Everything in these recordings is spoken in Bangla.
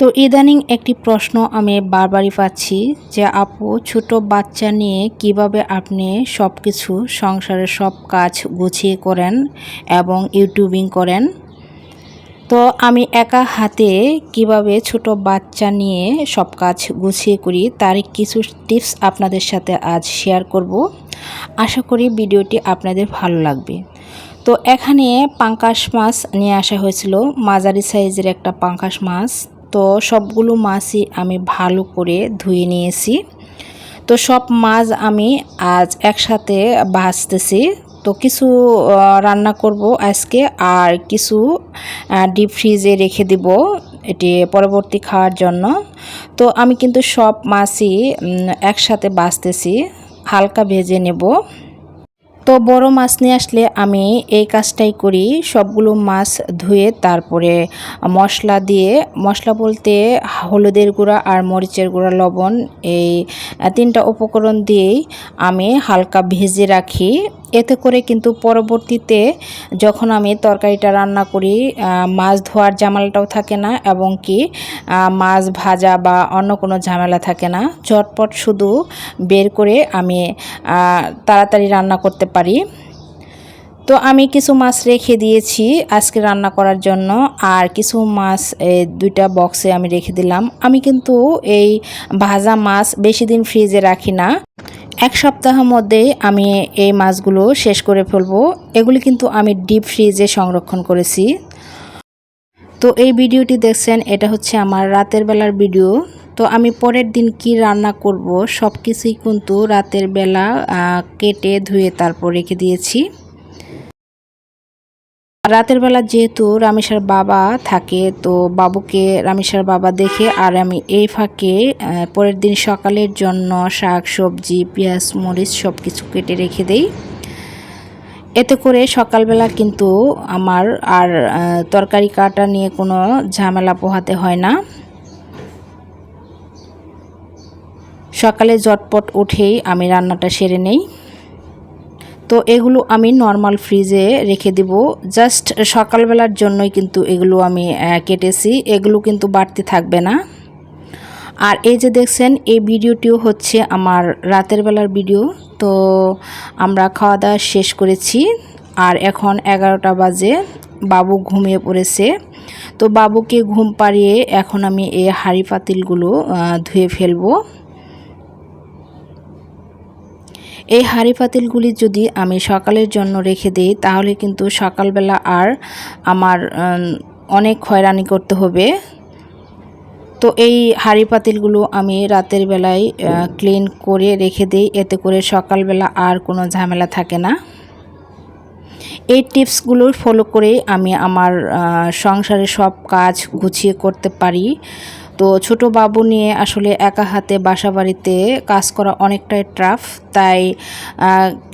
তো ইদানিং একটি প্রশ্ন আমি বারবারই পাচ্ছি যে, আপু, ছোট বাচ্চা নিয়ে কীভাবে আপনি সব কিছু সংসারের সব কাজ গুছিয়ে করেন এবং ইউটিউবিং করেন? তো আমি একা হাতে কীভাবে ছোট বাচ্চা নিয়ে সব কাজ গুছিয়ে করি, তার কিছু টিপস আপনাদের সাথে আজ শেয়ার করব। আশা করি ভিডিওটি আপনাদের ভালো লাগবে। তো এখানে পাঙ্কাশ মাছ নিয়ে আসা হয়েছিল, মাঝারি সাইজের একটা পাঙ্কাশ মাছ। তো সবগুলো মাছই আমি ভালো করে ধুয়ে নিয়েছি। তো সব মাছ আমি আজ একসাথে ভাজতেছি। তো কিছু রান্না করব আজকে আর কিছু ডিপ ফ্রিজে রেখে দিব এটি পরবর্তী খাওয়ার জন্য। তো আমি কিন্তু সব মাছই একসাথে বাছতেছি হালকা ভেজে নেব। তো বড় মাছ নিয়ে আসলে আমি এই কাজটাই করি। সবগুলো মাছ ধুয়ে তারপরে মশলা দিয়ে, মশলা বলতে হলুদের গুঁড়া আর মরিচের গুঁড়া, লবণ এই তিনটা উপকরণ দিয়েই আমি হালকা ভেজে রাখি। এতে করে কিন্তু পরবর্তীতে যখন আমি তরকারিটা রান্না করি মাছ ধোয়ার জামালাটাও থাকে না এবং কি মাছ ভাজা বা অন্য কোনো ঝামেলা থাকে না। চটপট শুধু বের করে আমি তাড়াতাড়ি রান্না করতে পারি। তো আমি কিছু মাছ রেখে দিয়েছি আজকে রান্না করার জন্য। আর কিছু মাছ দুইটা বক্সে আমি রেখে দিলাম। আমি কিন্তু এই ভাজা মাছ বেশি দিন ফ্রিজে রাখি না। এক সপ্তাহ মধ্যেই আমি এই মাছগুলো শেষ করে ফেলব। এগুলি কিন্তু আমি ডিপ ফ্রিজে সংরক্ষণ করেছি। তো এই ভিডিওটি দেখছেন, এটা হচ্ছে আমার রাতের বেলার ভিডিও। তো আমি পরের দিন কি রান্না করব সব কিছুই কিন্তু রাতের বেলা কেটে ধুয়ে তারপর রেখে দিয়েছি। রাতের বেলা যেহেতু রামেশার বাবা থাকে, তো বাবুকে রামেশার বাবা দেখে আর আমি এই ফাঁকে পরের দিন সকালের জন্য শাক, সবজি, পেঁয়াজ, মরিচ সব কিছু কেটে রেখে দেই। এতে করে সকালবেলা কিন্তু আমার আর তরকারি কাটা নিয়ে কোনো ঝামেলা পোহাতে হয় না। সকালে জটপট উঠেই আমি রান্নাটা সেরে নেই। তো এগুলো আমি নর্মাল ফ্রিজে রেখে দিব। জাস্ট সকালবেলার জন্যই কিন্তু এগুলো আমি কেটেছি। এগুলো কিন্তু বাড়তি থাকবে না। আর এই যে দেখছেন, এই ভিডিওটিও হচ্ছে আমার রাতের বেলার ভিডিও। তো আমরা খাওয়া দাওয়া শেষ করেছি। আর এখন এগারোটা বাজে। বাবু ঘুমিয়ে পড়েছে। তো বাবুকে ঘুম পাড়িয়ে এখন আমি এই হাঁড়ি পাতিলগুলো ধুয়ে ফেলব। এই হাঁড়ি পাতিলগুলি যদি আমি সকালের জন্য রেখে দিই, তাহলে কিন্তু সকালবেলা আর আমার অনেক হয়রানি করতে হবে। তো এই হাঁড়ি পাতিলগুলো আমি রাতের বেলায় ক্লিন করে রেখে দিই, এতে করে সকালবেলা আর কোনো ঝামেলা থাকে না। এই টিপসগুলো ফলো করে আমি আমার সংসারে সব কাজ গুছিয়ে করতে পারি। তো ছোট বাবু নিয়ে আসলে একা হাতে বাসা বাড়িতে কাজ করা অনেকটাই ট্রাফ তাই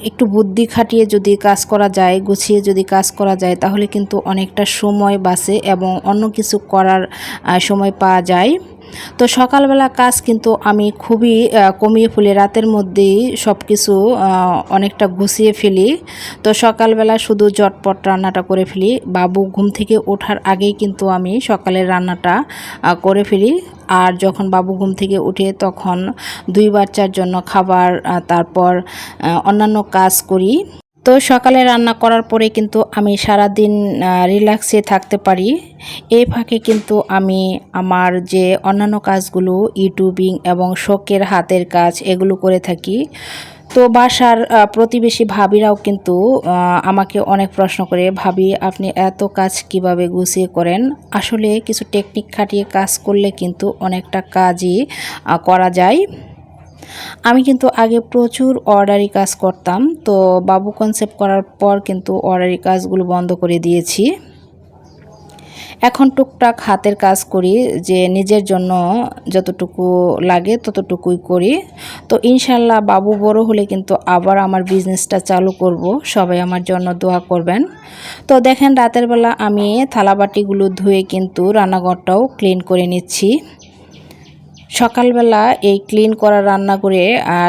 একটু বুদ্ধি খাটিয়ে যদি কাজ করা যায়, গুছিয়ে যদি কাজ করা যায়, তাহলে কিন্তু অনেকটা সময় বাঁচে এবং অন্য কিছু করার সময় পাওয়া যায়। তো সকালবেলা কাজ কিন্তু আমি খুবই কমিয়ে ফেলি। রাতের মধ্যেই সব কিছু অনেকটা গুছিয়ে ফেলি। তো সকালবেলা শুধু জটপট রান্নাটা করে ফেলি। বাবু ঘুম থেকে ওঠার আগেই কিন্তু আমি সকালের রান্নাটা করে ফেলি। আর যখন বাবু ঘুম থেকে উঠে তখন দুই বাচ্চার জন্য খাবার তারপর অন্যান্য কাজ করি। তো সকালে রান্না করার পরে কিন্তু আমি সারা দিন রিল্যাক্সে থাকতে পারি। এই ফাঁকে কিন্তু আমি আমার যে অন্যান্য কাজগুলো, ইউটিউবিং এবং শোকের হাতের কাজ, এগুলো করে থাকি। তো বাসার প্রতিবেশী ভাবিরাও কিন্তু আমাকে অনেক প্রশ্ন করে, ভাবি, আপনি এত কাজ কীভাবে গুছিয়ে করেন? আসলে কিছু টেকনিক খাটিয়ে কাজ করলে কিন্তু অনেকটা কাজই করা যায়। আমি কিন্তু আগে প্রচুর অর্ডারি কাজ করতাম, তো বাবু কনসেপ্ট করার পর কিন্তু অর্ডারি কাজগুলো বন্ধ করে দিয়েছি। এখন টুকটাক হাতের কাজ করি, যে নিজের জন্য যতটুকু লাগে ততটুকুই করি। তো ইনশাল্লাহ বাবু বড় হলে কিন্তু আবার আমার বিজনেসটা চালু করব, সবাই আমার জন্য দোয়া করবেন। তো দেখেন রাতের বেলা আমি থালাবাটিগুলো ধুয়ে কিন্তু রান্নাঘরটাও ক্লিন করে নিচ্ছি। সকালবেলা এই ক্লিন করা রান্না করে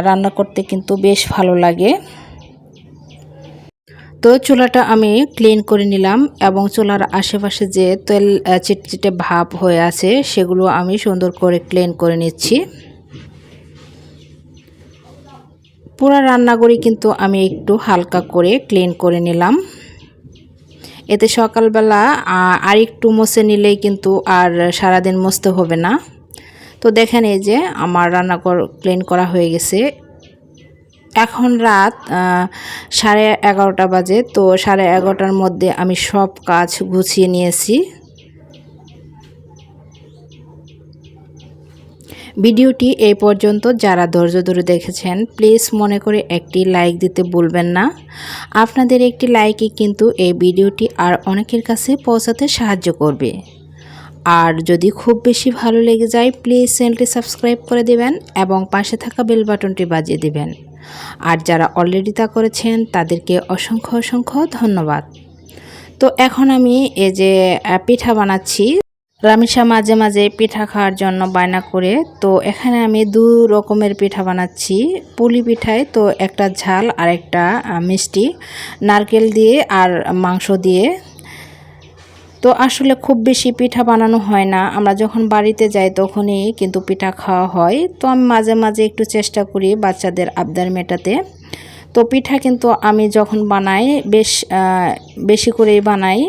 রান্না করতে কিন্তু বেশ ভালো লাগে। তো চুলাটা আমি ক্লিন করে নিলাম এবং চুলার আশেপাশে যে তেল চিটচিটে ভাব হয়ে আছে সেগুলো আমি সুন্দর করে ক্লিন করে নিচ্ছি। পুরো রান্নাঘরই কিন্তু আমি একটু হালকা করে ক্লিন করে নিলাম। এতে সকালবেলা আর একটু মুছে নিলেই কিন্তু আর সারাদিন মুছতে হবে না। তো দেখেন এই যে আমার রান্নাঘর ক্লিন করা হয়ে গেছে। এখন রাত সাড়ে এগারোটা বাজে, তো সাড়ে এগারোটার মধ্যে আমি সব কাজ গুছিয়ে নিয়েছি। ভিডিওটি এই পর্যন্ত যারা ধৈর্য ধরে দেখেছেন প্লিজ মনে করে একটি লাইক দিতে ভুলবেন না। আপনাদের একটি লাইকই কিন্তু এই ভিডিওটি আর অনেকের কাছে পৌঁছাতে সাহায্য করবে। আর যদি খুব বেশি ভালো লেগে যায় প্লিজ চ্যানেলটি সাবস্ক্রাইব করে দেবেন এবং পাশে থাকা বেল বাটনটি বাজিয়ে দেবেন। আর যারা অলরেডি তা করেছেন, তাদেরকে অসংখ্য অসংখ্য ধন্যবাদ। তো এখন আমি এই যে পিঠা বানাচ্ছি রামিসা মাঝে মাঝে পিঠা খাওয়ার জন্য বায়না করে, তো এখানে আমি দু রকমের পিঠা বানাচ্ছি। পুলি পিঠায় তো একটা ঝাল আর একটা মিষ্টি, নারকেল দিয়ে আর মাংস দিয়ে। তো আসলে খুব বেশি পিঠা বানানো হয় না। আমরা যখন বাড়িতে যাই তখনই কিন্তু পিঠা খাওয়া হয়। তো আমি মাঝে মাঝে একটু চেষ্টা করি বাচ্চাদের আবদার মেটাতে। তো পিঠা কিন্তু আমি যখন বানাই বেশ বেশি করেই বানাই।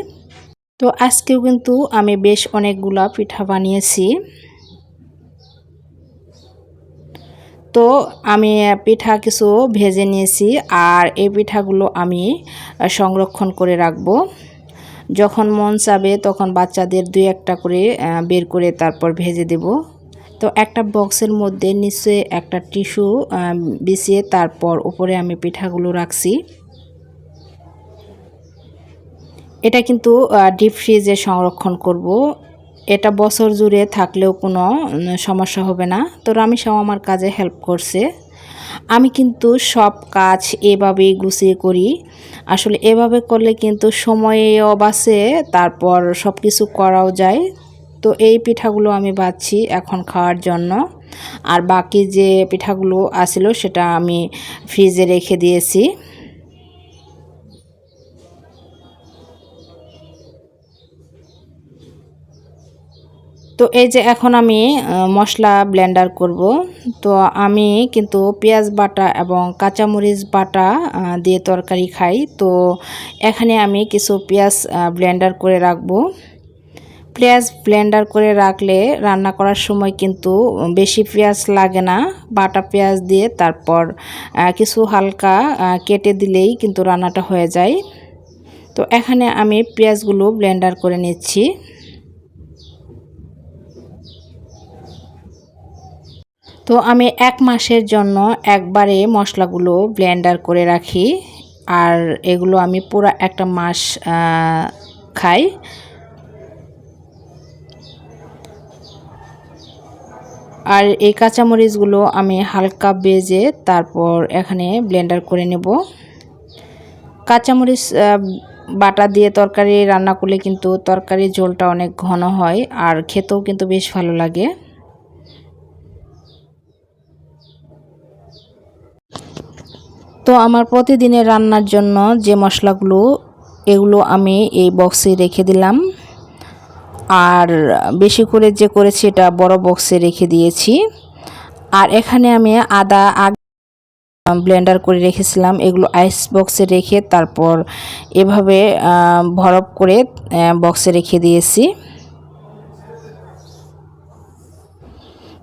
তো আজকেও কিন্তু আমি বেশ অনেকগুলা পিঠা বানিয়েছি। তো আমি পিঠা কিছু ভেজে নিয়েছি আর এই পিঠাগুলো আমি সংরক্ষণ করে রাখব। যখন মন চাবে তখন বাচ্চাদের দুই একটা করে বের করে তারপর ভেজে দেব। তো একটা বক্সের মধ্যে নিচে একটা টিস্যু বিছিয়ে তারপর উপরে আমি পিঠাগুলো রাখছি। এটা কিন্তু ডিপ ফ্রিজে সংরক্ষণ করব। এটা বছর জুড়ে থাকলেও কোনো সমস্যা হবে না। তো রামিসাও আমার কাজে হেল্প করছে। আমি কিন্তু সব কাজ এভাবে গুছিয়ে করি। আসলে এভাবে করলে কিন্তু সময়ে বাঁচে, তারপর সব কিছু করাও যায়। তো এই পিঠাগুলো আমি বাচ্ছি এখন খাওয়ার জন্য। আর বাকি যে পিঠাগুলো আসিল সেটা আমি ফ্রিজে রেখে দিয়েছি। তো এই যে এখন আমি মশলা ব্লেন্ডার করব। তো আমি কিন্তু পেঁয়াজ বাটা এবং কাঁচামরিচ বাটা দিয়ে তরকারি খাই। তো এখানে আমি কিছু পেঁয়াজ ব্লেন্ডার করে রাখব। পেঁয়াজ ব্লেন্ডার করে রাখলে রান্না করার সময় কিন্তু বেশি পেঁয়াজ লাগে না। বাটা পেঁয়াজ দিয়ে তারপর কিছু হালকা কেটে দিলেই কিন্তু রান্নাটা হয়ে যায়। তো এখানে আমি পেঁয়াজগুলো ব্লেন্ডার করে নিচ্ছি। তো আমি এক মাসের জন্য একবারে মশলাগুলো ব্লেন্ডার করে রাখি। আর এগুলো আমি পুরো একটা মাস খাই। আর এই কাঁচামরিচগুলো আমি হালকা বেজে তারপর এখানে ব্লেন্ডার করে নেব। কাঁচামরিচ বাটা দিয়ে তরকারি রান্না করলে কিন্তু তরকারির ঝোলটা অনেক ঘন হয়, আর খেতেও কিন্তু বেশ ভালো লাগে। তো আমার প্রতিদিনের রান্নার জন্য যে মশলাগুলো, এগুলো আমি এই বক্সে রেখে দিলাম। আর বেশি করে যে করেছি এটা বড় বক্সে রেখে দিয়েছি। আর এখানে আমি আদা আগ ব্লেন্ডার করে রেখেছিলাম। এগুলো আইস বক্সে রেখে তারপর এভাবে ভরপ করে বক্সে রেখে দিয়েছি।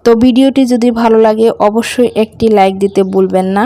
তো ভিডিওটি যদি ভালো লাগে, অবশ্যই একটি লাইক দিতে ভুলবেন না।